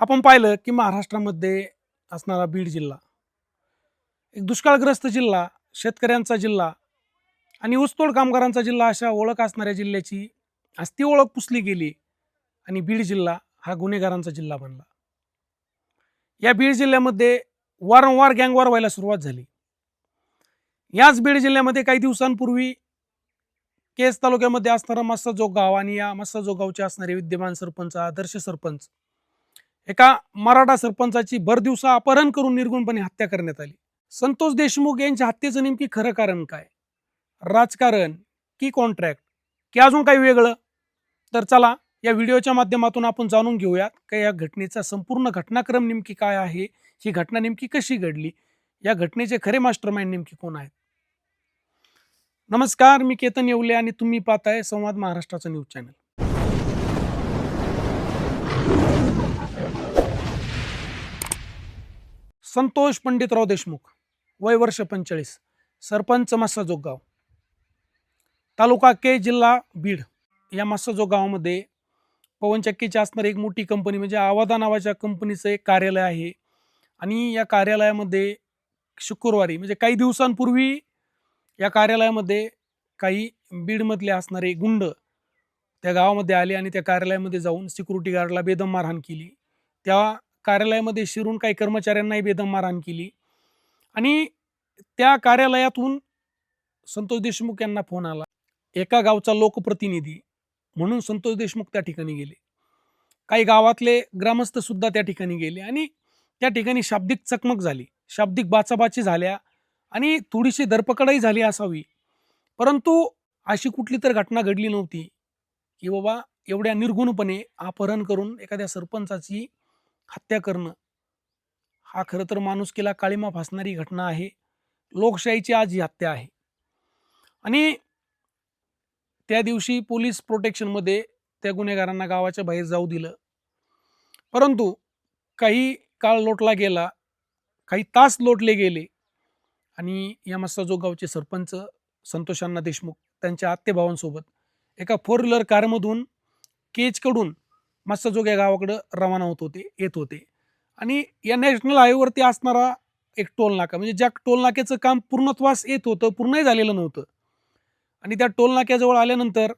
आपण पाहिलं की महाराष्ट्रामध्ये असणारा बीड जिल्हा एक दुष्काळग्रस्त जिल्हा शेतकऱ्यांचा जिल्हा आणि ऊसतोड कामगारांचा जिल्हा अशा ओळख असणाऱ्या जिल्ह्याची आज ती ओळख पुसली गेली आणि बीड जिल्हा हा गुन्हेगारांचा जिल्हा बनला. या बीड जिल्ह्यामध्ये वारंवार गँगवार व्हायला सुरुवात झाली. याच बीड जिल्ह्यामध्ये काही दिवसांपूर्वी केस तालुक्यामध्ये असणारा मस्साजोग गाव आणि या मस्साजोग गावचे असणारे विद्यमान सरपंच आदर्श सरपंच एका मराठा सरपंचाची भरदिवसा अपहरण करून निर्गुणपणे हत्या करण्यात आली. संतोष देशमुख यांच्या हत्येचं नेमकी खरं कारण काय? राजकारण की कॉन्ट्रॅक्ट की अजून काही वेगळं? तर चला या व्हिडिओच्या माध्यमातून आपण जाणून घेऊयात का या घटनेचा संपूर्ण घटनाक्रम नेमकी काय आहे? ही घटना नेमकी कशी घडली? या घटनेचे खरे मास्टरमाइंड नेमकी कोण आहेत? नमस्कार मी केतन येवले आणि तुम्ही पाहताय संवाद महाराष्ट्राचा न्यूज चॅनल. संतोष पंडितराव देशमुख वय वर्ष पंचेचाळीस सरपंच मासाजोग गाव तालुका के जिल्हा बीड या मासाजोग गावामध्ये पवनचक्कीची असणारी एक मोठी कंपनी म्हणजे आवादा नावाच्या कंपनीचं एक कार्यालय आहे. आणि या कार्यालयामध्ये शुक्रवारी म्हणजे काही दिवसांपूर्वी या कार्यालयामध्ये काही बीडमधले असणारे गुंड त्या गावामध्ये आले आणि त्या कार्यालयामध्ये जाऊन सिक्युरिटी गार्डला बेदम मारहाण केली. त्या कार्यालयामध्ये शिरून काही कर्मचाऱ्यांनाही बेदम मारहाण केली. आणि त्या कार्यालयातून संतोष देशमुख यांना फोन आला. एका गावचा लोकप्रतिनिधी म्हणून संतोष देशमुख त्या ठिकाणी गेले. काही गावातले ग्रामस्थ सुद्धा त्या ठिकाणी गेले आणि त्या ठिकाणी शाब्दिक चकमक झाली. शाब्दिक बाचाबाची झाल्या आणि थोडीशी धरपकडही झाली असावी. परंतु अशी कुठली तर घटना घडली नव्हती की बाबा एवढ्या निर्गुणपणे अपहरण करून एखाद्या सरपंचाची हत्या करणं. हा खरं तर माणुसकीला काळीमा फासणारी घटना आहे. लोकशाहीची आज ही हत्या आहे. आणि त्या दिवशी पोलीस प्रोटेक्शनमध्ये त्या गुन्हेगारांना गावाच्या बाहेर जाऊ दिलं. परंतु काही काळ लोटला गेला काही तास लोटले गेले आणि या मस्साजो गावचे सरपंच संतोषांना देशमुख त्यांच्या आत्तेभावांसोबत एका फोर व्हीलर कारमधून केजकडून मत्स्यजोग या गावाकडं रवाना होत होते येत होते. आणि या नॅशनल हायवेवरती असणारा एक टोल नाका म्हणजे ज्या टोल नाक्याचं काम पूर्णत्वास येत होतं पूर्णही झालेलं नव्हतं. आणि त्या टोल नाक्याजवळ आल्यानंतर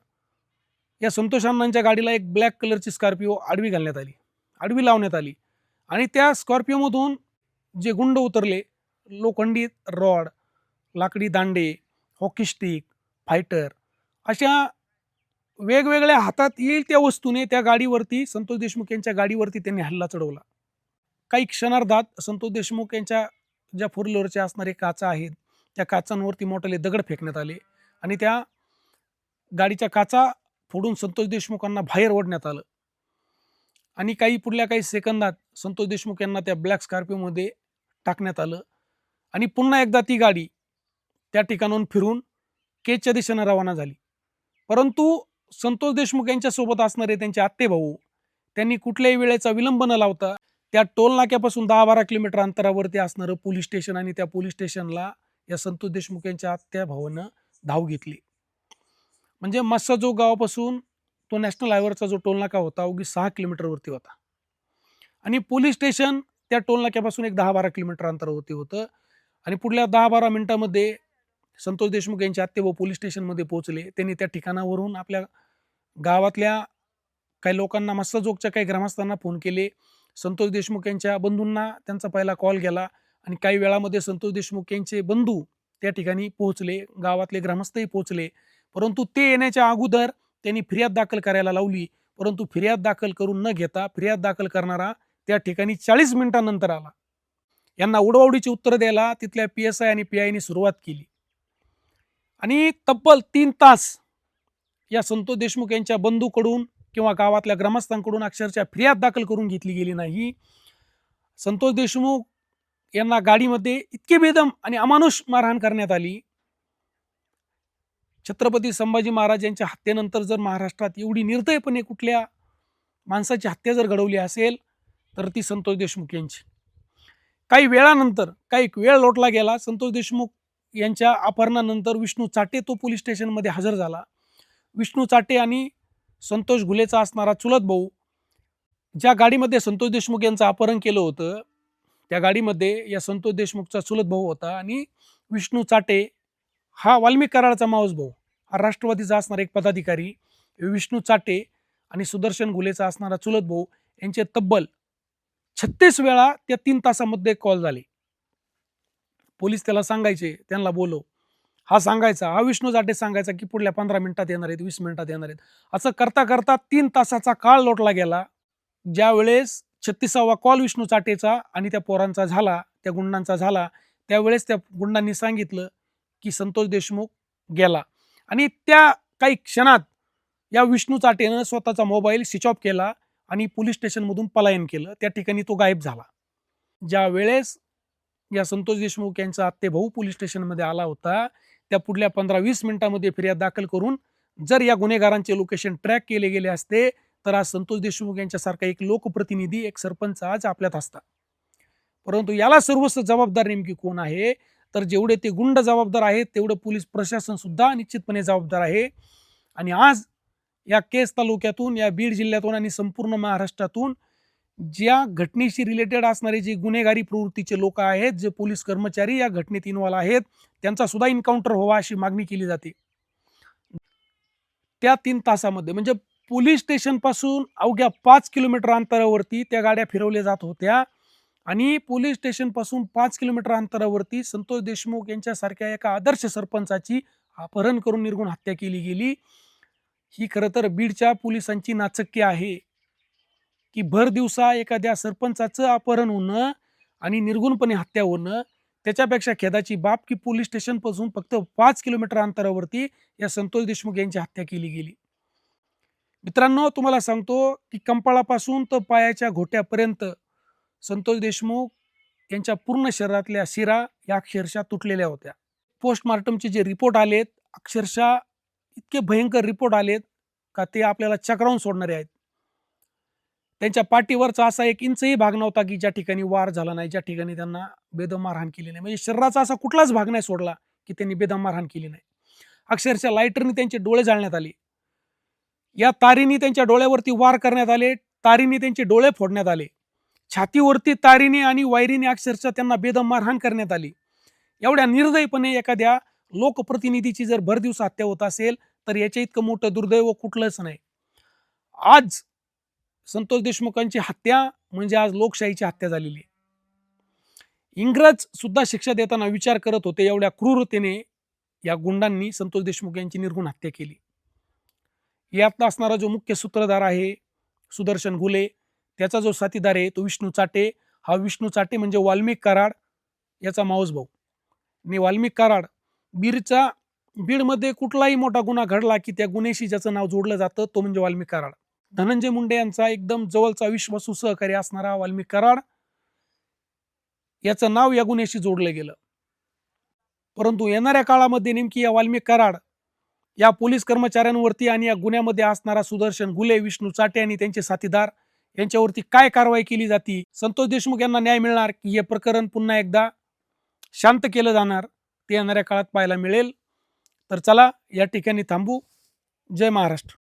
या संतोष अण्णांच्या गाडीला एक ब्लॅक कलरची स्कॉर्पिओ आडवी घालण्यात आली आडवी लावण्यात आली. आणि त्या स्कॉर्पिओमधून जे गुंड उतरले लोखंडी रॉड लाकडी दांडे हॉकी स्टिक फायटर अशा वेगवेगळ्या हातात येईल त्या वस्तूने त्या गाडीवरती संतोष देशमुख यांच्या गाडीवरती त्यांनी हल्ला चढवला. काही क्षणार्धात संतोष देशमुख यांच्या ज्या फोर व्हीलरच्या असणारे काचा आहेत त्या काचांवरती मोठाले दगड फेकण्यात आले आणि त्या गाडीच्या काचा फोडून संतोष देशमुखांना बाहेर ओढण्यात आलं. आणि काही पुढल्या काही सेकंदात संतोष देशमुख यांना त्या ब्लॅक स्कॉर्पिओमध्ये टाकण्यात आलं आणि पुन्हा एकदा ती गाडी त्या ठिकाणाहून फिरून केच्या दिशेनं रवाना झाली. परंतु संतोष देशमुख यांच्यासोबत असणारे त्यांचे आत्ते भाऊ त्यांनी कुठल्याही वेळेचा विलंब न लावता त्या टोल नाक्यापासून दहा बारा किलोमीटर अंतरावरती असणारं पोलीस स्टेशन आणि त्या पोलीस स्टेशनला या संतोष देशमुख यांच्या आत्या भावानं धाव घेतली. म्हणजे मस्साजोग गावापासून तो नॅशनल हायवेवरचा जो टोल नाका होता अवघी सहा किलोमीटरवरती होता. आणि पोलीस स्टेशन त्या टोल नाक्यापासून एक दहा बारा किलोमीटर अंतरावरती होतं. आणि पुढल्या दहा बारा मिनिटामध्ये संतोष देशमुख यांचे व पोलीस स्टेशनमध्ये पोहोचले. त्यांनी त्या ठिकाणावरून आपल्या गावातल्या काही लोकांना मस्तजोगच्या काही ग्रामस्थांना फोन केले. संतोष देशमुख यांच्या बंधूंना त्यांचा पहिला कॉल गेला आणि काही वेळामध्ये संतोष देशमुख यांचे बंधू त्या ठिकाणी पोहोचले गावातले ग्रामस्थही पोहोचले. परंतु ते येण्याच्या अगोदर त्यांनी फिर्याद दाखल करायला लावली. परंतु फिर्याद दाखल करून न घेता फिर्याद दाखल करणारा त्या ठिकाणी चाळीस मिनिटांनंतर आला. यांना उडवाउडीची उत्तर द्यायला तिथल्या पी एस आय आणि पी आयनी सुरुवात केली. आणि तब्बल तीन तास या संतोष देशमुख यांच्या बंधूकडून किंवा गावातल्या ग्रामस्थांकडून अक्षरशः फिर्याद दाखल करून घेतली गेली नाही. संतोष देशमुख यांना गाडीमध्ये इतके बेदम आणि अमानुष मारहाण करण्यात आली. छत्रपती संभाजी महाराज यांच्या हत्येनंतर जर महाराष्ट्रात एवढी निर्दयपणे कुठल्या माणसाची हत्या जर घडवली असेल तर ती संतोष देशमुख यांची. काही वेळानंतर काही वेळ लोटला गेला संतोष देशमुख यांच्या अपहरणानंतर विष्णू चाटे तो पोलीस स्टेशनमध्ये हजर झाला. विष्णू चाटे आणि संतोष घुलेचा असणारा चुलत भाऊ ज्या गाडीमध्ये संतोष देशमुख यांचं अपहरण केलं होतं त्या गाडीमध्ये या संतोष देशमुखचा चुलत भाऊ होता आणि विष्णू चाटे हा वाल्मिक कराडाचा मावस भाऊ हा राष्ट्रवादीचा असणारा एक पदाधिकारी विष्णू चाटे आणि सुदर्शन घुलेचा असणारा चुलत भाऊ यांचे तब्बल छत्तीस वेळा त्या तीन तासामध्ये कॉल झाले. पोलीस त्याला सांगायचे त्यांना बोलव. हा सांगायचा हा विष्णू जाटे सांगायचा की पुढल्या पंधरा मिनिटात येणार आहेत वीस मिनिटात येणार आहेत. असं करता करता तीन तासाचा काळ लोटला गेला. ज्या वेळेस छत्तीसावा कॉल विष्णू चाटेचा आणि त्या पोरांचा झाला त्या गुंडांचा झाला त्यावेळेस त्या गुंडांनी सांगितलं की संतोष देशमुख गेला. आणि त्या काही क्षणात या विष्णू चाटेनं स्वतःचा मोबाईल स्विच ऑफ केला आणि पोलीस स्टेशनमधून पलायन केलं. त्या ठिकाणी तो गायब झाला. ज्या वेळेस या संतोष देशमुख यांचा आत्ते भाऊ पोलीस स्टेशनमध्ये आला होता. त्या पुढल्या पंधरा वीस मिनिटांमध्ये फिर्याद दाखल करून जर या गुन्हेगारांचे लोकेशन ट्रॅक केले गेले असते तर आज संतोष देशमुख यांच्यासारखा एक लोकप्रतिनिधी एक सरपंच आज आपल्यात असता परंतु याला सर्वस्व जबाबदार नेमकी कोण आहे? तर जेवढे ते गुंड जबाबदार आहेत तेवढं पोलीस प्रशासन सुद्धा निश्चितपणे जबाबदार आहे. आणि आज या केस तालुक्यातून या बीड जिल्ह्यातून आणि संपूर्ण महाराष्ट्रातून ज्या घटनेशी रिलेटेड असणारे जे गुन्हेगारी प्रवृत्तीचे लोक आहेत जे पोलीस कर्मचारी या घटनेत इन्वॉल्व आहेत त्यांचा सुद्धा इन्काउंटर व्हावा अशी मागणी केली जाते. त्या तीन तासामध्ये म्हणजे पोलीस स्टेशनपासून अवघ्या पाच किलोमीटर अंतरावरती त्या गाड्या फिरवल्या जात होत्या आणि पोलीस स्टेशनपासून पाच किलोमीटर अंतरावरती संतोष देशमुख यांच्यासारख्या एका आदर्श सरपंचाची अपहरण करून निर्गुण हत्या केली गेली. ही खरं तर बीडच्या पोलिसांची नाचक्की आहे. की भर दिवसा एखाद्या सरपंचाचं अपहरण होणं आणि निर्गुणपणे हत्या होणं त्याच्यापेक्षा खेदाची बाब की पोलीस स्टेशनपासून फक्त पाच किलोमीटर अंतरावरती या संतोष देशमुख यांची हत्या केली गेली. मित्रांनो तुम्हाला सांगतो की कंपाळापासून तर पायाच्या घोट्यापर्यंत संतोष देशमुख यांच्या पूर्ण शरीरातल्या शिरा या अक्षरशः तुटलेल्या होत्या. पोस्टमार्टमचे जे रिपोर्ट आलेत अक्षरशः इतके भयंकर रिपोर्ट आलेत का ते आपल्याला चक्रावून सोडणारे आहेत. त्यांच्या पाठीवरचा असा एक इंचही भाग नव्हता की ज्या ठिकाणी वार झाला नाही ज्या ठिकाणी त्यांना बेदम मारहाण केली नाही. म्हणजे शरीराचा असा कुठलाच भाग नाही सोडला की त्यांनी बेदम मारहाण केली नाही. अक्षरशः लायटरनी त्यांचे डोळे जाळण्यात आले. या तारीनी त्यांच्या डोळ्यावरती वार करण्यात आले तारीनी त्यांचे डोळे फोडण्यात आले. छातीवरती तारीने आणि वायरीने अक्षरशः त्यांना बेदम मारहाण करण्यात आली. एवढ्या निर्दयपणे एखाद्या लोकप्रतिनिधीची जर भरदिवस हत्या होत असेल तर याच्या इतकं मोठं दुर्दैव कुठलंच नाही. आज संतोष देशमुखांची हत्या म्हणजे आज लोकशाहीची हत्या झालेली आहे. इंग्रज सुद्धा शिक्षा देताना विचार करत होते एवढ्या क्रूरतेने या गुंडांनी संतोष देशमुख यांची निर्गुण हत्या केली. यात असणारा जो मुख्य सूत्रधार आहे सुदर्शन घुले त्याचा जो साथीदार आहे तो विष्णू चाटे. हा विष्णू चाटे म्हणजे वाल्मिक कराड याचा माऊस भाऊ. आणि वाल्मिक कराड बीडचा बीडमध्ये कुठलाही मोठा गुन्हा घडला की त्या गुन्ह्याशी ज्याचं नाव जोडलं जातं तो म्हणजे वाल्मिक कराड. धनंजय मुंडे यांचा एकदम जवळचा विश्वासू सहकारी असणारा वाल्मिक कराड याचं नाव या गुन्ह्याशी जोडलं गेलं. परंतु येणाऱ्या काळामध्ये नेमकी या वाल्मिक कराड या पोलीस कर्मचाऱ्यांवरती आणि या गुन्ह्यामध्ये असणारा सुदर्शन गुले विष्णू चाटे आणि त्यांचे साथीदार यांच्यावरती काय कारवाई केली जाती? संतोष देशमुख यांना न्याय मिळणार? की हे प्रकरण पुन्हा एकदा शांत केलं जाणार ते येणाऱ्या काळात पाहायला मिळेल. तर चला या ठिकाणी थांबू. जय महाराष्ट्र.